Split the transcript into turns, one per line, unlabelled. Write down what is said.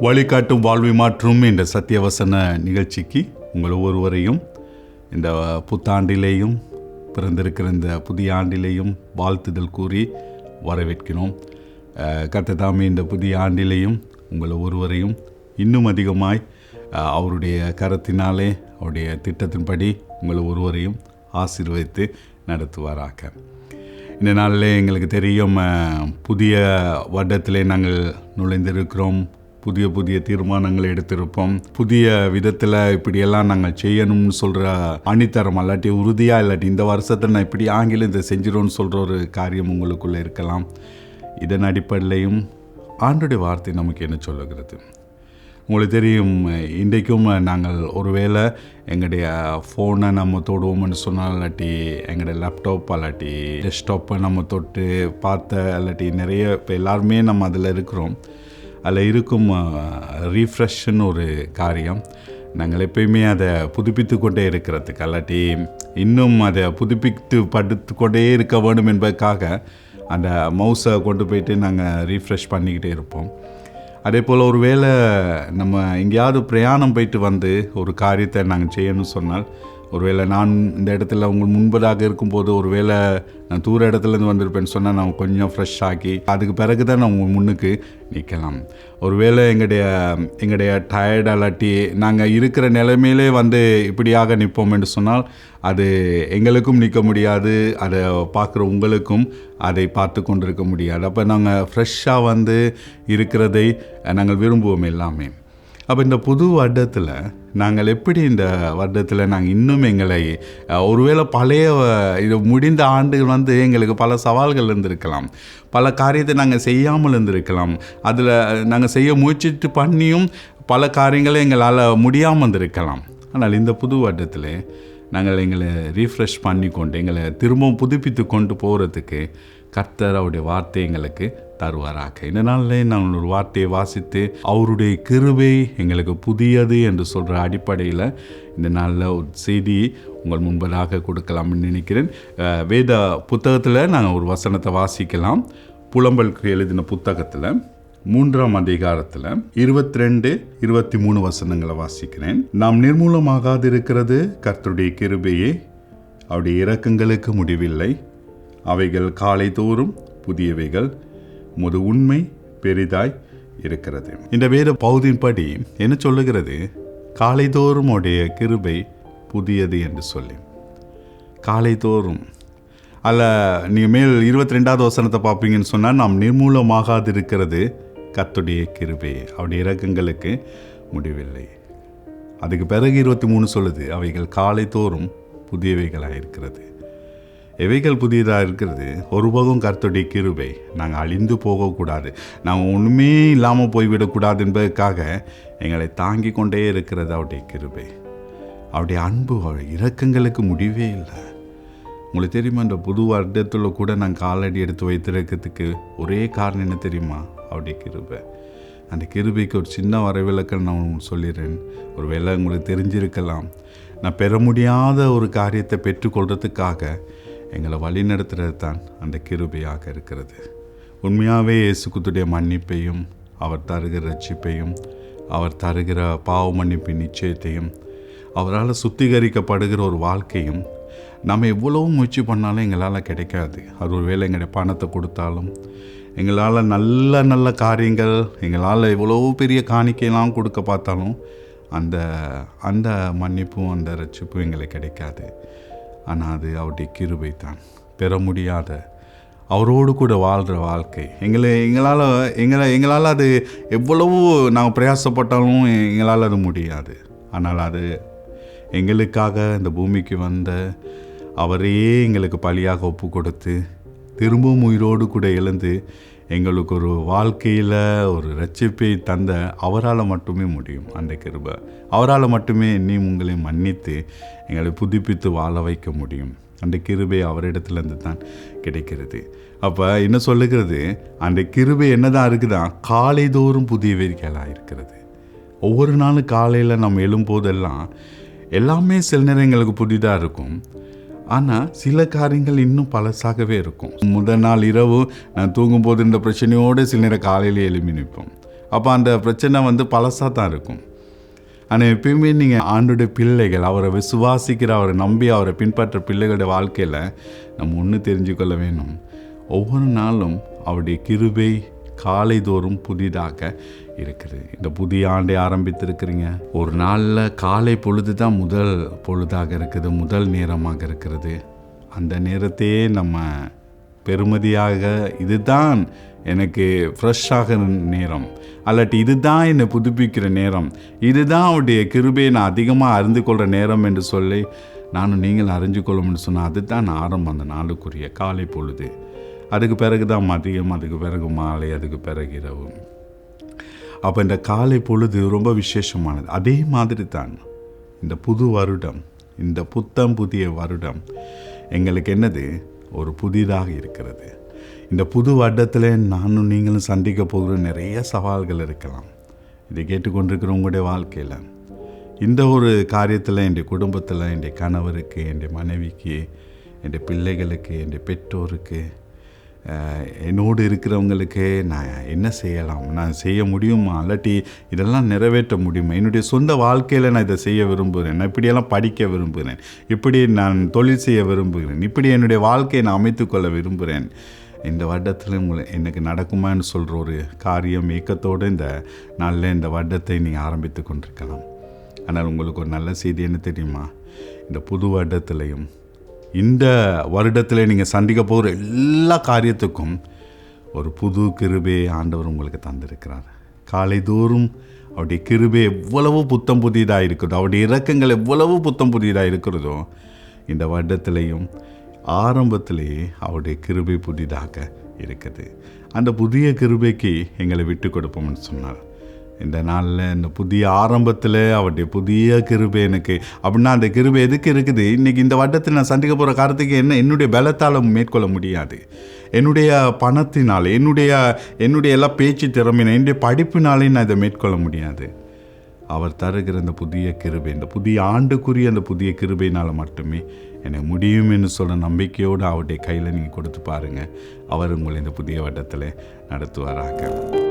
வழிகாட்டும் வாழ்வை மாற்றும் இந்த சத்தியவசன நிகழ்ச்சிக்கு உங்கள் ஒவ்வொருவரையும் இந்த புத்தாண்டிலேயும் பிறந்திருக்கிற இந்த புதிய ஆண்டிலேயும் வாழ்த்துதல் கூறி வரவேற்கிறோம். அஹ், இந்த புதிய ஆண்டிலேயும் உங்கள் ஒவ்வொருவரையும் இன்னும் அதிகமாய் அவருடைய கரத்தினாலே அவருடைய திட்டத்தின்படி உங்கள் ஒருவரையும் ஆசீர்வதித்து நடத்துவாராக. இந்த நாளில் எங்களுக்கு தெரியும் புதிய வருடத்திலே நாங்கள் நுழைந்திருக்கிறோம். புதிய புதிய தீர்மானங்களை எடுத்திருப்போம். புதிய விதத்தில் இப்படியெல்லாம் நாங்கள் செய்யணும்னு சொல்கிற அணித்தரம் இல்லாட்டி உறுதியாக இல்லாட்டி இந்த வருஷத்தை நான் இப்படி ஆங்கிலம் இதை செஞ்சிடும்னு சொல்கிற ஒரு காரியம் உங்களுக்குள்ளே இருக்கலாம். இதன் அடிப்படையிலையும் ஆண்டுடைய வார்த்தை நமக்கு என்ன சொல்லுகிறது? உங்களுக்கு தெரியும் இன்றைக்கும் நாங்கள் ஒருவேளை எங்களுடைய ஃபோனை நம்ம தொடுவோம்னு சொன்னால் இல்லாட்டி எங்களுடைய லேப்டாப் அல்லாட்டி டெஸ்க்டாப்பை நம்ம தொட்டு பார்த்த இல்லாட்டி நிறைய இப்போ எல்லாருமே நம்ம அதில் இருக்கிறோம். அதில் இருக்கும் ரீஃப்ரெஷ்ஷுன்னு ஒரு காரியம். நாங்கள் எப்பயுமே அதை புதுப்பித்து கொண்டே இருக்கிறதுக்கு அல்லாட்டி இன்னும் அதை புதுப்பித்து படுத்து கொண்டே இருக்க வேண்டும் என்பதற்காக அந்த மவுஸை கொண்டு போயிட்டு நாங்கள் ரீஃப்ரெஷ் பண்ணிக்கிட்டே இருப்போம். அதே போல் ஒரு வேளை நம்ம எங்கேயாவது பிரயாணம் போயிட்டு வந்து ஒரு காரியத்தை நாங்கள் செய்யணும்னு சொன்னால் ஒருவேளை நான் இந்த இடத்துல உங்கள் முன்பதாக இருக்கும்போது ஒருவேளை நான் தூர இடத்துலேருந்து வந்திருப்பேன்னு சொன்னால் நான் கொஞ்சம் ஃப்ரெஷ் ஆக்கி அதுக்கு பிறகு தான் நான் உங்கள் முன்னுக்கு நிற்கலாம். ஒருவேளை எங்களுடைய எங்களுடைய டயர்ட் அல்லாட்டி நாங்கள் இருக்கிற நிலைமையிலே வந்து இப்படியாக நிற்போம் என்று சொன்னால் அது எங்களுக்கும் நிற்க முடியாது அதை பார்க்குற உங்களுக்கும் அதை பார்த்து கொண்டிருக்க முடியாது. அப்போ நாங்கள் ஃப்ரெஷ்ஷாக வந்து இருக்கிறதை நாங்கள் விரும்புவோம் எல்லாமே. அப்போ இந்த புது வட்டத்தில் நாங்கள் எப்படி இந்த வருடத்தில் நாங்கள் இன்னும் எங்களை ஒருவேளை பழைய இது முடிந்த ஆண்டுகள் வந்து எங்களுக்கு பல சவால்கள் இருந்திருக்கலாம். பல காரியத்தை நாங்கள் செய்யாமல் இருந்திருக்கலாம். அதில் நாங்கள் செய்ய முயற்சிட்டு பண்ணியும் பல காரியங்களை எங்களால் முடியாமல் இருந்திருக்கலாம். ஆனால் இந்த புது வருடத்தில் நாங்கள் எங்களை ரீஃப்ரெஷ் பண்ணி கொண்டு எங்களை திரும்பவும் புதுப்பித்து கொண்டு போகிறதுக்கு கர்த்தர் அவருடைய வார்த்தை எங்களுக்கு தருவாராக. இந்த நாளில் நான் ஒரு வார்த்தையை வாசித்து அவருடைய கிருவை எங்களுக்கு புதியது என்று சொல்கிற அடிப்படையில் இந்த நாளில் ஒரு செய்தி உங்கள் முன்பதாக கொடுக்கலாம்னு நினைக்கிறேன். வேத புத்தகத்தில் நாங்கள் ஒரு வசனத்தை வாசிக்கலாம். புலம்பலுக்கு எழுதின புத்தகத்தில் மூன்றாம் அதிகாரத்தில் இருபத்தி ரெண்டு இருபத்தி மூணு வசனங்களை வாசிக்கிறேன். நாம் நிர்மூலமாகாது இருக்கிறது கர்த்தருடைய கிருபையே. அவருடைய இறக்கங்களுக்கு முடிவில்லை. அவைகள் காலை தோறும் புதியவைகள். முது உண்மை பெரிதாய் இருக்கிறது. இந்த வேத பகுதியின்படி என்ன சொல்லுகிறது? காலைதோறும் உடைய கிருபை புதியது என்று சொல்லி. காலைதோறும். அல்ல நீங்கள் மேல் இருபத்தி ரெண்டாவது வசனத்தை பார்ப்பீங்கன்னு சொன்னால் நாம் நிர்மூலமாகாது இருக்கிறது கத்துடைய கிருபை. அவருடைய இறக்கங்களுக்கு முடிவில்லை. அதுக்கு பிறகு இருபத்தி மூணு சொல்லுது அவைகள் காலைதோறும் புதியவைகளாக இருக்கிறது எவைகள் புதியதாக இருக்கிறது. ஒருபோதும் கர்த்தருடைய கிருபை நாங்கள் அழிந்து போகக்கூடாது. நாங்கள் ஒன்றுமே இல்லாமல் போய்விடக்கூடாது என்பதற்காக எங்களை தாங்கி கொண்டே இருக்கிறது அவருடைய கிருபை. அவருடைய அன்பு அவருடைய இரக்கங்களுக்கு முடிவே இல்லை. உங்களுக்கு தெரியுமா இந்த புது வருடத்தில் கூட நான் காலடி எடுத்து வைத்திருக்கிறதுக்கு ஒரே காரணம் என்ன தெரியுமா? அவருடைய கிருபை. அந்த கிருபைக்கு ஒரு சின்ன வரவிலக்கம் நான் உங்களுக்கு சொல்லிடுறேன். ஒரு வேலை உங்களுக்கு தெரிஞ்சிருக்கலாம். நான் பெற முடியாத ஒரு காரியத்தை பெற்றுக்கொள்கிறதுக்காக எங்களை வழிநடத்துறது தான் அந்த கிருபையாக இருக்கிறது. உண்மையாகவே இயேசுக்குத்துடைய மன்னிப்பையும் அவர் தருகிற ரட்சிப்பையும் அவர் தருகிற பாவ மன்னிப்பின் நிச்சயத்தையும் அவரால் சுத்திகரிக்கப்படுகிற ஒரு வாழ்க்கையும் நம்ம எவ்வளவு முயற்சி பண்ணாலும் எங்களால் கிடைக்காது. அது ஒரு வேலை எங்களுடைய பணத்தை கொடுத்தாலும் எங்களால் நல்ல நல்ல காரியங்கள் எங்களால் எவ்வளோ பெரிய காணிக்கையெல்லாம் கொடுக்க பார்த்தாலும் அந்த அந்த மன்னிப்பும் அந்த ரட்சிப்பும் எங்களுக்கு கிடைக்காது. ஆனால் அது அவருடைய கிருபை தான் பெற முடியாத அவரோடு கூட வாழ்கிற வாழ்க்கை. எங்களை எங்களால் எங்களை எங்களால் அது எவ்வளவோ நாங்கள் பிரயாசப்பட்டாலும் எங்களால் அது முடியாது. ஆனால் அது எங்களுக்காக இந்த பூமிக்கு வந்த அவரையே எங்களுக்கு பலியாக ஒப்பு கொடுத்து திரும்பவும் உயிரோடு கூட எழுந்து எங்களுக்கு ஒரு வாழ்க்கையில் ஒரு ரட்சிப்பை தந்த அவரால் மட்டுமே முடியும் அந்த கிருபை. அவரால் மட்டுமே நீ உங்களை மன்னித்து எங்களை புதுப்பித்து வாழ வைக்க முடியும். அந்த கிருபை அவரிடத்துலேருந்து தான் கிடைக்கிறது. அப்போ என்ன சொல்லுகிறது? அந்த கிருபை என்னதான் இருக்குதான் காலைதோறும் புதியவைகளாக இருக்கிறது. ஒவ்வொரு நாளும் காலையில் நம்ம எழும்போதெல்லாம் எல்லாமே சில நேரம் எங்களுக்கு புதிதாக இருக்கும். ஆனால் சில காரியங்கள் இன்னும் பழசாகவே இருக்கும். முதல் நாள் இரவு நான் தூங்கும்போது இந்த பிரச்சனையோடு சில நேரம் காலையில் எழுப்பி நிற்போம். அப்போ அந்த பிரச்சனை வந்து பழசாக தான் இருக்கும். ஆனால் எப்பயுமே நீங்கள் ஆண்டுடைய பிள்ளைகள் அவரை விசுவாசிக்கிற அவரை நம்பி அவரை பின்பற்ற பிள்ளைகளுடைய வாழ்க்கையில் நம்ம ஒன்று தெரிஞ்சுக்கொள்ள வேணும் ஒவ்வொரு நாளும் அவருடைய கிருபை காலைதோறும் புதிதாக இருக்குது. இந்த புதிய ஆண்டை ஆரம்பித்திருக்கிறீங்க. ஒரு நாளில் காலை பொழுது தான் முதல் பொழுதாக இருக்குது முதல் நேரமாக இருக்கிறது அந்த நேரத்தையே நம்ம பெருமதியாக இதுதான் எனக்கு ஃப்ரெஷ்ஷாக நேரம். அல்லாட்டி இதுதான் என்னை புதுப்பிக்கிற நேரம். இதுதான் அவருடைய கிருபையை நான் அதிகமாக அறிந்து கொள்கிற நேரம் என்று சொல்லி நானும் நீங்கள் அறிஞ்சு கொள்ளும்னு சொன்னால் அதுதான் ஆரம்பம் அந்த நாளுக்குரிய காலை பொழுது. அதுக்கு பிறகு தான் மதியம் அதுக்கு பிறகு மாலை அதுக்கு பிறகு இரவு. அப்போ இந்த காலை பொழுது ரொம்ப விசேஷமானது. அதே மாதிரி தான் இந்த புது வருடம் இந்த புத்தம் புதிய வருடம் எங்களுக்கு என்னது? ஒரு புதிதாக இருக்கிறது. இந்த புது வருடத்தில் நானும் நீங்களும் சந்திக்க போகிற நிறைய சவால்கள் இருக்கலாம். இதை கேட்டுக்கொண்டிருக்கிற உங்களுடைய வாழ்க்கையில். இந்த ஒரு காரியத்தில் என் குடும்பத்தில் என் கணவருக்கு என் மனைவிக்கு என் பிள்ளைகளுக்கு என் பெற்றோருக்கு என்னோடு இருக்கிறவங்களுக்கு நான் என்ன செய்யலாம்? நான் செய்ய முடியுமா? இல்லாட்டி இதெல்லாம் நிறைவேற்ற முடியுமா? என்னுடைய சொந்த வாழ்க்கையில் நான் இதை செய்ய விரும்புகிறேன். நான் இப்படியெல்லாம் படிக்க விரும்புகிறேன். இப்படி நான் தொழில் செய்ய விரும்புகிறேன். இப்படி என்னுடைய வாழ்க்கையை நான் அமைத்துக்கொள்ள விரும்புகிறேன். இந்த வருடத்தில் உங்களை எனக்கு நடக்குமான்னு சொல்கிற ஒரு காரியம் இயக்கத்தோடு இந்த நாளில் இந்த வருடத்தை நீங்கள் ஆரம்பித்து கொண்டிருக்கலாம். ஆனால் உங்களுக்கு ஒரு நல்ல செய்தி என்ன தெரியுமா? இந்த புது வருடத்துலையும் இந்த வருடத்தில் நீங்கள் சந்திக்க போகிற எல்லா காரியத்துக்கும் ஒரு புது கிருபையை ஆண்டவர் உங்களுக்கு தந்திருக்கிறார். காலை தோறும் அவருடைய கிருபை எவ்வளவு புத்தம் புதியதாக இருக்கிறதோ அவருடைய இறக்கங்கள் எவ்வளவு புத்தம் புதியதாக இருக்கிறதோ இந்த வருடத்திலையும் ஆரம்பத்திலேயே அவருடைய கிருபை புதிதாக இருக்குது. அந்த புதிய கிருபைக்கு எங்களை விட்டு கொடுப்போம்னு சொன்னார். இந்த நாளில் இந்த புதிய ஆரம்பத்தில் அவருடைய புதிய கிருபை எனக்கு. அப்படின்னா அந்த கிருபை எதுக்கு இருக்குது? இன்றைக்கி இந்த வட்டத்தில் நான் சந்திக்க போகிற காரத்துக்கு என்ன என்னுடைய பலத்தால் மேற்கொள்ள முடியாது. என்னுடைய பணத்தினால் என்னுடைய என்னுடைய எல்லா பேச்சு திறமையினால் என்னுடைய படிப்பினாலே நான் இதை மேற்கொள்ள முடியாது. அவர் தருகிற இந்த புதிய கிருபை இந்த புதிய ஆண்டுக்குரிய அந்த புதிய கிருபையினால் மட்டுமே எனக்கு முடியும் என்று சொல்ல நம்பிக்கையோடு அவருடைய கையில் நீங்கள் கொடுத்து பாருங்கள் அவர் உங்களை இந்த புதிய வட்டத்தில் நடத்துவாராக.